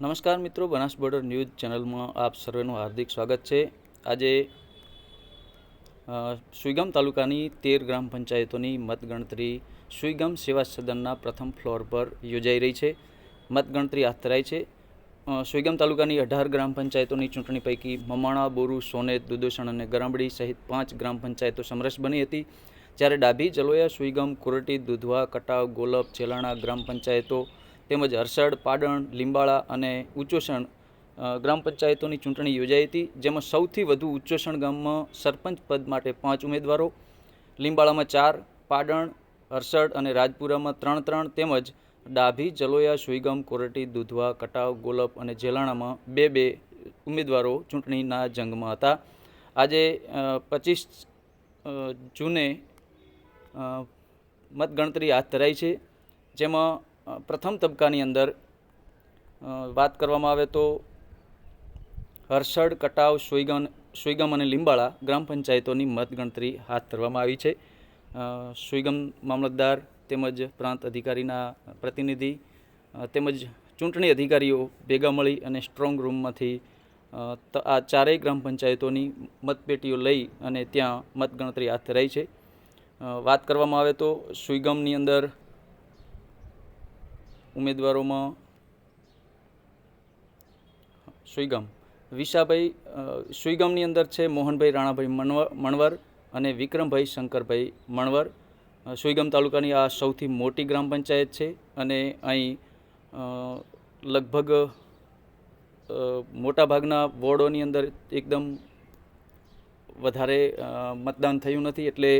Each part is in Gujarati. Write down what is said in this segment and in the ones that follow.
નમસ્કાર મિત્રો, બનાસ બોર્ડર ન્યૂઝ ચેનલમાં આપ સર્વેનું હાર્દિક સ્વાગત છે. આજે સુઈગામ તાલુકાની તેર ગ્રામ પંચાયતોની મતગણતરી સુઈગામ સેવા સદનના પ્રથમ ફ્લોર પર યોજાઈ રહી છે. મતગણતરી હાથ ધરાઈ છે. સુઈગામ તાલુકાની અઢાર ગ્રામ પંચાયતોની ચૂંટણી પૈકી મમાણા, બોરુ, સોનેત, દુદોસણ અને ગરામડી સહિત પાંચ ગ્રામ પંચાયતો સમરસ બની હતી. જ્યારે ડાભી, જલોયા, સુઈગામ, કુરટી, દુધવા, કટાવ, ગોલપ, ચેલાણા ગ્રામ પંચાયતો તેમજ હરસડ પાડણ, લીંબાળા અને ઉચ્ચોષણ ગ્રામ પંચાયતોની ચૂંટણી યોજાઈ હતી, જેમાં સૌથી વધુ ઉચ્ચોષણ ગામમાં સરપંચ પદ માટે પાંચ ઉમેદવારો, લીંબાળામાં ચાર, પાડણ હરસડ અને રાજપુરામાં ત્રણ ત્રણ તેમજ ડાભી, જલોયા, સુઈગામ, કોરટી, દુધવા, કટાવ, ગોલપ અને જેલાણામાં બે બે ઉમેદવારો ચૂંટણીના જંગમાં હતા. આજે પચીસ જૂને મતગણતરી હાથ ધરાઈ છે, જેમાં પ્રથમ તબક્કાની અંદર વાત કરવામાં આવે તો હર્ષડ કટાવ, સુઈગમ સુઈગમ અને લીંબાળા ગ્રામ પંચાયતોની મતગણતરી હાથ ધરવામાં આવી છે. સુઈગમ મામલતદાર તેમજ પ્રાંત અધિકારીના પ્રતિનિધિ તેમજ ચૂંટણી અધિકારીઓ ભેગા મળી અને સ્ટ્રોંગ રૂમમાંથી આ ચારેય ગ્રામ પંચાયતોની મતપેટીઓ લઈ અને ત્યાં મતગણતરી હાથ ધરાઈ છે. વાત કરવામાં આવે તો સુઈગમની અંદર ઉમેદવારોમાં સુઈગામ. વિશાભાઈ સુઈગમની અંદર છે મોહનભાઈ રાણાભાઈ મણવર અને વિક્રમભાઈ શંકરભાઈ મણવર. સુઈગમ તાલુકાની આ સૌથી મોટી ગ્રામ પંચાયત છે અને અહીં લગભગ મોટાભાગના વોર્ડોની અંદર એકદમ વધારે મતદાન થયું નથી. એટલે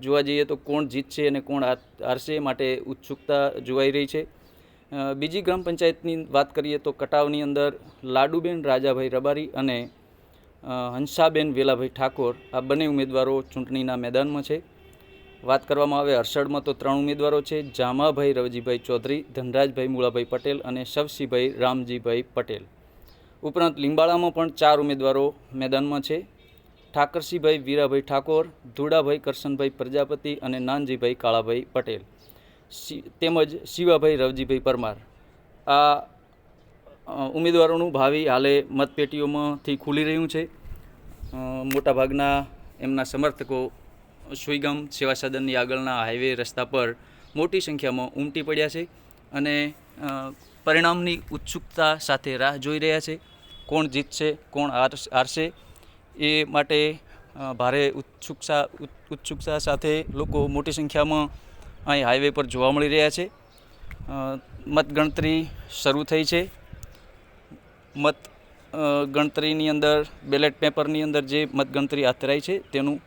જોવા જઈએ તો કોણ જીતશે અને કોણ હારશે માટે ઉત્સુકતા જોવાઈ રહી છે. બીજી ગ્રામ પંચાયતની વાત કરીએ તો કટાવની અંદર લાડુબેન, રાજાભાઈ રબારી અને હંસાબેન વેલાભાઈ ઠાકોર આ બંને ઉમેદવારો ચૂંટણીના મેદાનમાં છે. વાત કરવામાં આવે હર્ષદમાં તો ત્રણ ઉમેદવારો છે. જામાભાઈ રવજીભાઈ ચૌધરી, ધનરાજભાઈ મુળાભાઈ પટેલ અને શવસીભાઈ રામજીભાઈ પટેલ. ઉપરાંત લીંબાળામાં પણ ચાર ઉમેદવારો મેદાનમાં છે. ઠાકરસિંહભાઈ વીરાભાઈ ઠાકોર, ધુડાભાઈ કરશનભાઈ પ્રજાપતિ અને નાનજીભાઈ કાળાભાઈ પટેલ. તેમજ શિવાભાઈ રવજીભાઈ પરમાર. આ ઉમેદવારોનું ભાવિ હાલે મતપેટીઓમાંથી ખુલી રહ્યું છે. મોટાભાગના એમના સમર્થકો સુઈગામ સેવા સદનની આગળના હાઈવે રસ્તા પર મોટી સંખ્યામાં ઉમટી પડ્યા છે અને પરિણામની ઉત્સુકતા સાથે રાહ જોઈ રહ્યા છે. કોણ જીતશે, કોણ હાર- હારશે એ માટે ભારે ઉત્સુકતા ઉત- ઉત્સુકતા સાથે લોકો મોટી સંખ્યામાં અહીં હાઈવે પર જોવા મળી રહ્યા છે. મતગણતરી શરૂ થઈ છે. મત ગણતરીની અંદર બેલેટ પેપરની અંદર જે મતગણતરી હાથ ધરાઈ છે તેનું